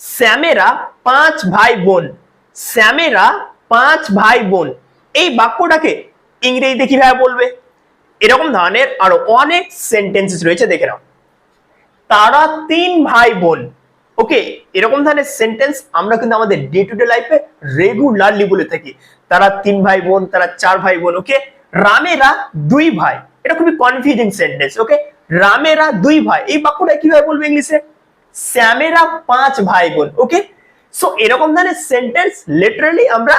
শ্যামেরা পাঁচ ভাই বোন। শ্যামেরা পাঁচ ভাই বোন। এই বাক্যটাকে ইংরেজিতে কীভাবে বলবে? এরকম ধরনের আরও অনেক সেন্টেন্সেস রয়েছে, দেখে নাও। তারা তিন ভাই বোন। ওকে, এরকম ধরনের সেন্টেন্স আমরা কিন্তু আমাদের ডে টু ডে লাইফে রেগুলারলি বলে থাকি। তারা তিন ভাই বোন, তারা চার ভাই বোন, ওকে? রামেরা দুই ভাই। এটা খুবই কনফিউজিং সেন্টেন্স ওকে? রামেরা দুই ভাই। এই বাক্যটা কীভাবে বলবে ইংলিশে? শ্যামেরা পাঁচ ভাই বোন ওকে সো এরকম ধরনের সেন্টেন্স লিটারালি আমরা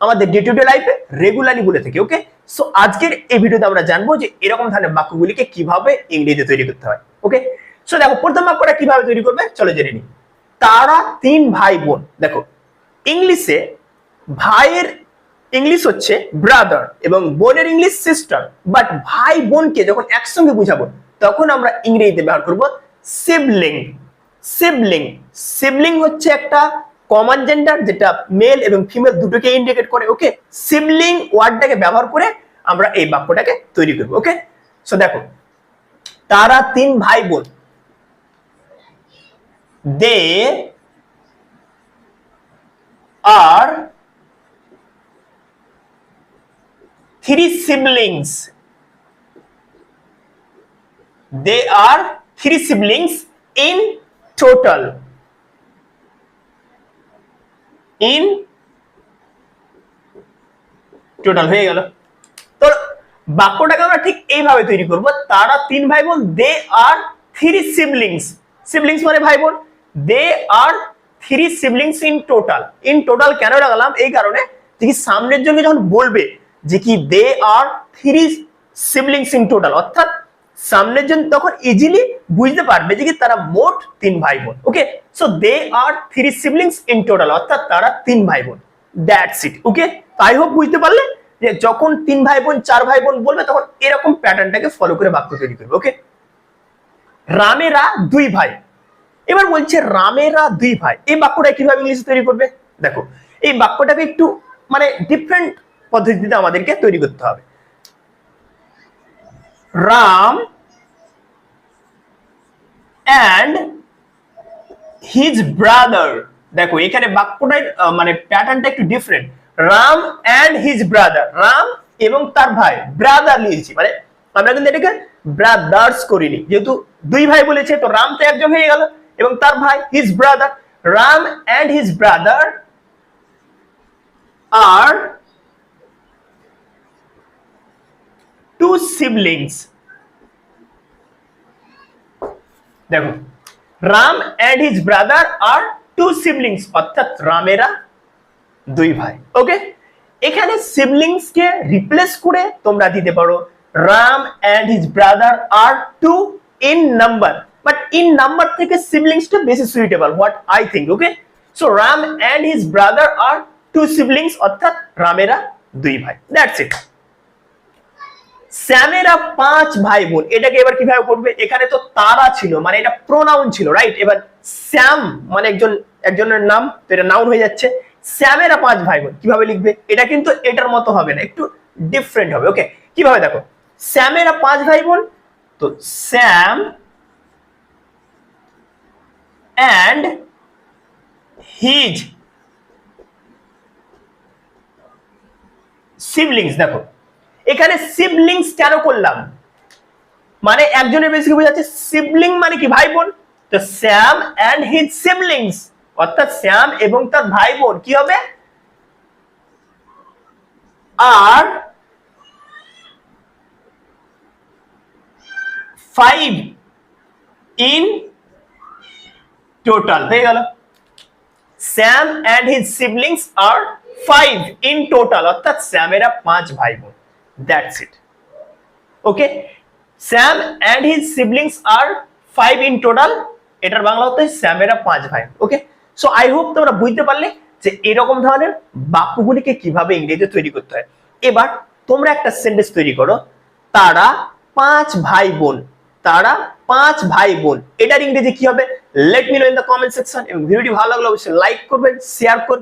আমাদের ডে টু ডে লাইফে রেগুলারলি বলে থাকি ওকে সো আজকের এই ভিডিওতে আমরা জানব যে এরকম ধরনের বাক্যগুলিকে কীভাবে ইংরেজিতে তৈরি করতে হয় ওকে সো দেখো, প্রথম বাক্যটা কীভাবে তৈরি করবে? চলো জেনে নিই। তারা তিন ভাই বোন দেখো, ইংলিশে ভাইয়ের ইংলিশ হচ্ছে ব্রাদার এবং বোনের ইংলিশ সিস্টার বাট ভাই বোনকে যখন একসঙ্গে বুঝাবো, তখন আমরা ইংরেজিতে ব্যবহার করব সিবলিং সিবলিং সিবলিং হচ্ছে একটা কমন জেন্ডার যেটা মেল এবং ফিমেল দুটোকে ইন্ডিকেট করে ওকে সিবলিং ওয়ার্ডটাকে ব্যবহার করে আমরা এই বাক্যটাকে তৈরি করব ওকে সো দেখো, তারা তিন ভাই বোন they are three siblings. They are three siblings in total in total হয়ে গেল। তো বাক্যটাকে আমরা ঠিক এইভাবে তৈরি করব, তারা তিন ভাই বোন they are three siblings siblings মানে ভাই বোন they are three siblings in total in total কেন লাগালাম এই কারণে যে কি সামনের জন্য যখন বলবে যে কি they are three siblings in total অর্থাৎ সামনের জন তখন ইজিলি বুঝতে পারবে যে কি তারা মোট তিন ভাই বোন okay so they are three siblings in total অর্থাৎ তারা তিন ভাই বোন দ্যাটস ইট ওকে তাই হোক বুঝতে পারলে যে যখন তিন ভাই বোন চার ভাই বোন বলবে তখন এরকম প্যাটার্নটাকে ফলো করে বাক্য তৈরি করবে ওকে রামেরা দুই ভাই। এবার বলছে রামেরা দুই ভাই। এই বাক্যটা কীভাবে ইংলিশে তৈরি করবে? দেখো, এই বাক্যটাকে একটু মানে ডিফারেন্ট পদ্ধতিতে আমাদেরকে তৈরি করতে হবে। রাম অ্যান্ড হিজ ব্রাদার দেখো, এখানে বাক্যটাই মানে প্যাটার্নটা একটু different Ram and his brother Ram এবং তার ভাই ব্রাদার নিয়েছি মানে আমরা কিন্তু এটাকে ব্রাদার্স করিনি। যেহেতু দুই ভাই বলেছে, তো রাম তো একজন হয়ে গেল এবং তার ভাই his brother Ram and his brother are two siblings দেখো Ram and his brother are two siblings অর্থাৎ রামেরা দুই ভাই ওকে এখানে সিবলিংস কে রিপ্লেস করে তোমরা দিতে পারো। Ram and his brother are two in number but in number থেকে সিবলিংসটা বেশি suitable what I think okay so Ram and his brother are two siblings অর্থাৎ রামেরা দুই ভাই দ্যাটস ইট শ্যামেরা পাঁচ ভাই বোন এটাকে এবার কীভাবে করবে এখানে তো তারা ছিল মানে এটা প্রোনাউন ছিল রাইট এবার শ্যাম মানে একজন, একজনের নাম, তো এটা নাউন হয়ে যাচ্ছে। শ্যামেরা পাঁচ ভাই বোন কীভাবে লিখবে? এটা কিন্তু এটার মতো হবে না, একটু ডিফারেন্ট হবে ওকে কীভাবে দেখো? শ্যামেরা পাঁচ ভাই বোন তো শ্যাম অ্যান্ড হিজ সিবলিংস দেখো। এখানে সিবলিংস কেন করলাম? মানে একজনের বেশি বোঝাচ্ছে সিবলিং মানে কি ভাই বোন তো শ্যাম অ্যান্ড হিজ সিবলিংস অর্থাৎ শ্যাম এবং তার ভাই বোন কি হবে? আর ফাইভ ইন টোটাল হয়ে গেল। Sam and his siblings are five in total অর্থাৎ স্যামেরা পাঁচ ভাই বোন that's it okay Sam and his siblings are five in total এটার বাংলা হচ্ছে স্যামেরা পাঁচ ভাই। ওকে সো আই হোপ তোমরা বুঝতে পারলে যে এরকম ধরনের বাক্যগুলিকে কীভাবে ইংরেজিতে তৈরি করতে হয়। এবার তোমরা একটা সেন্টেন্স তৈরি করো। তারা পাঁচ ভাই বোন। তারা পাঁচ ভাই বোন। এটার ইংরেজি কি হবে? Let me know in the comment section এবং ভিডিওটি ভালো লাগলে অবশ্যই লাইক করবেন শেয়ার করবেন।